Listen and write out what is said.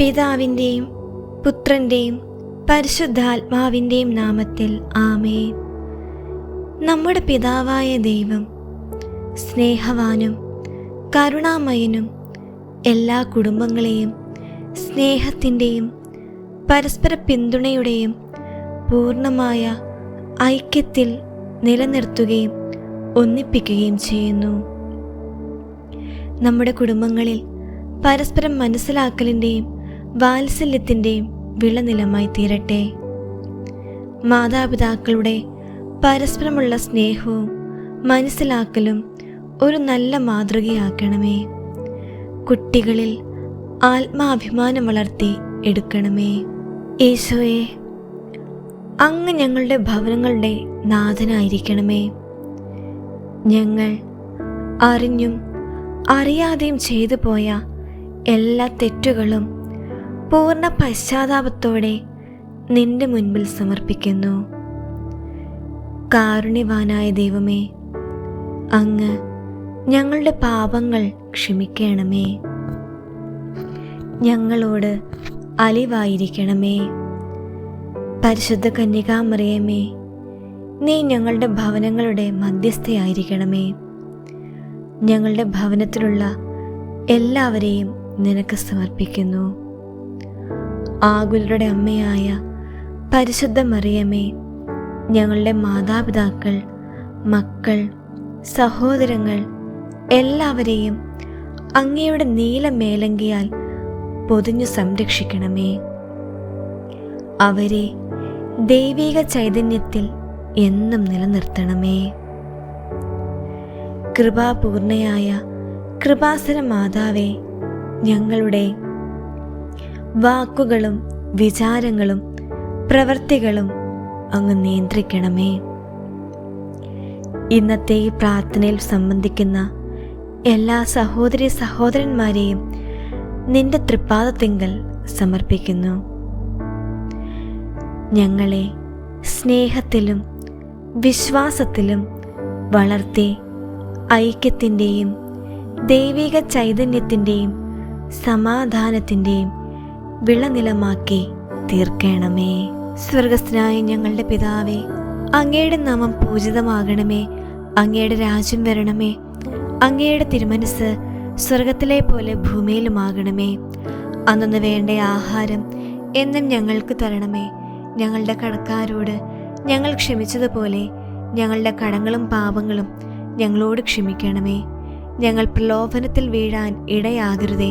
പിതാവിന്റെയും പുത്രന്റെയും പരിശുദ്ധാത്മാവിന്റെയും നാമത്തിൽ ആമേ നമ്മുടെ പിതാവായ ദൈവം സ്നേഹവാനും കരുണാമയനും എല്ലാ കുടുംബങ്ങളെയും സ്നേഹത്തിന്റെയും പരസ്പര പിന്തുണയുടെയും പൂർണമായ ഐക്യത്തിൽ നിലനിർത്തുകയും ഒന്നിപ്പിക്കുകയും ചെയ്യുന്നു. നമ്മുടെ കുടുംബങ്ങളിൽ പരസ്പരം മനസ്സിലാക്കലിന്റെയും വാത്സല്യത്തിന്റെയും വിളനിലമായി തീരട്ടെ. മാതാപിതാക്കളുടെ പരസ്പരമുള്ള സ്നേഹവും മനസ്സിലാക്കലും ഒരു നല്ല മാതൃകയാക്കണമേ. കുട്ടികളിൽ ആത്മാഭിമാനം വളർത്തി എടുക്കണമേ. ഈശോയെ അങ്ങ് ഞങ്ങളുടെ ഭവനങ്ങളുടെ നാഥനായിരിക്കണമേ. ഞങ്ങൾ അറിഞ്ഞും അറിയാതെയും ചെയ്തു പോയ എല്ലാ തെറ്റുകളും പൂർണ പശ്ചാത്താപത്തോടെ നിന്റെ മുൻപിൽ സമർപ്പിക്കുന്നു. കാരുണ്യവാനായ ദൈവമേ അങ്ങ് ഞങ്ങളുടെ പാപങ്ങൾ ക്ഷമിക്കണമേ. ഞങ്ങളോട് അലിവായിരിക്കണമേ. പരിശുദ്ധ കന്യകാമറിയമേ നീ ഞങ്ങളുടെ ഭവനങ്ങളുടെ മധ്യസ്ഥയായിരിക്കണമേ. ഞങ്ങളുടെ ഭവനത്തിലുള്ള എല്ലാവരെയും നിനക്ക് സമർപ്പിക്കുന്നു. ആകുലരുടെ അമ്മയായ പരിശുദ്ധ മറിയമേ ഞങ്ങളുടെ മാതാപിതാക്കൾ മക്കൾ സഹോദരങ്ങൾ എല്ലാവരെയും അങ്ങയുടെ നീല മേലങ്കിയാൽ പൊതിഞ്ഞു സംരക്ഷിക്കണമേ. അവരെ ദൈവിക ചൈതന്യത്തിൽ എന്നും നിലനിർത്തണമേ. കൃപാപൂർണയായ കൃപാസന മാതാവേ ഞങ്ങളുടെ വാക്കുകളും വിചാരങ്ങളും പ്രവൃത്തികളും അങ്ങ് നിയന്ത്രിക്കണമേ. ഇന്നത്തെ ഈ പ്രാർത്ഥനയിൽ സംബന്ധിക്കുന്ന എല്ലാ സഹോദരി സഹോദരന്മാരെയും നിന്റെ തൃപ്പാദത്തിങ്കൽ സമർപ്പിക്കുന്നു. ഞങ്ങളെ സ്നേഹത്തിലും വിശ്വാസത്തിലും വളർത്തി ഐക്യത്തിന്റെയും ദൈവിക ചൈതന്യത്തിന്റെയും സമാധാനത്തിന്റെയും വിളനിലമാക്കി തീർക്കണമേ. സ്വർഗസ്ഥനായ ഞങ്ങളുടെ പിതാവേ അങ്ങയുടെ നാമം പൂജിതമാകണമേ. അങ്ങയുടെ രാജ്യം വരണമേ. അങ്ങയുടെ തിരുമനസ് സ്വർഗത്തിലെ പോലെ ഭൂമിയിലുമാകണമേ. അന്നു വേണ്ട ആഹാരം എന്നും ഞങ്ങൾക്ക് തരണമേ. ഞങ്ങളുടെ കടക്കാരോട് ഞങ്ങൾ ക്ഷമിച്ചതുപോലെ ഞങ്ങളുടെ കടങ്ങളും പാപങ്ങളും ഞങ്ങളോട് ക്ഷമിക്കണമേ. ഞങ്ങൾ പ്രലോഭനത്തിൽ വീഴാൻ ഇടയാകരുതേ.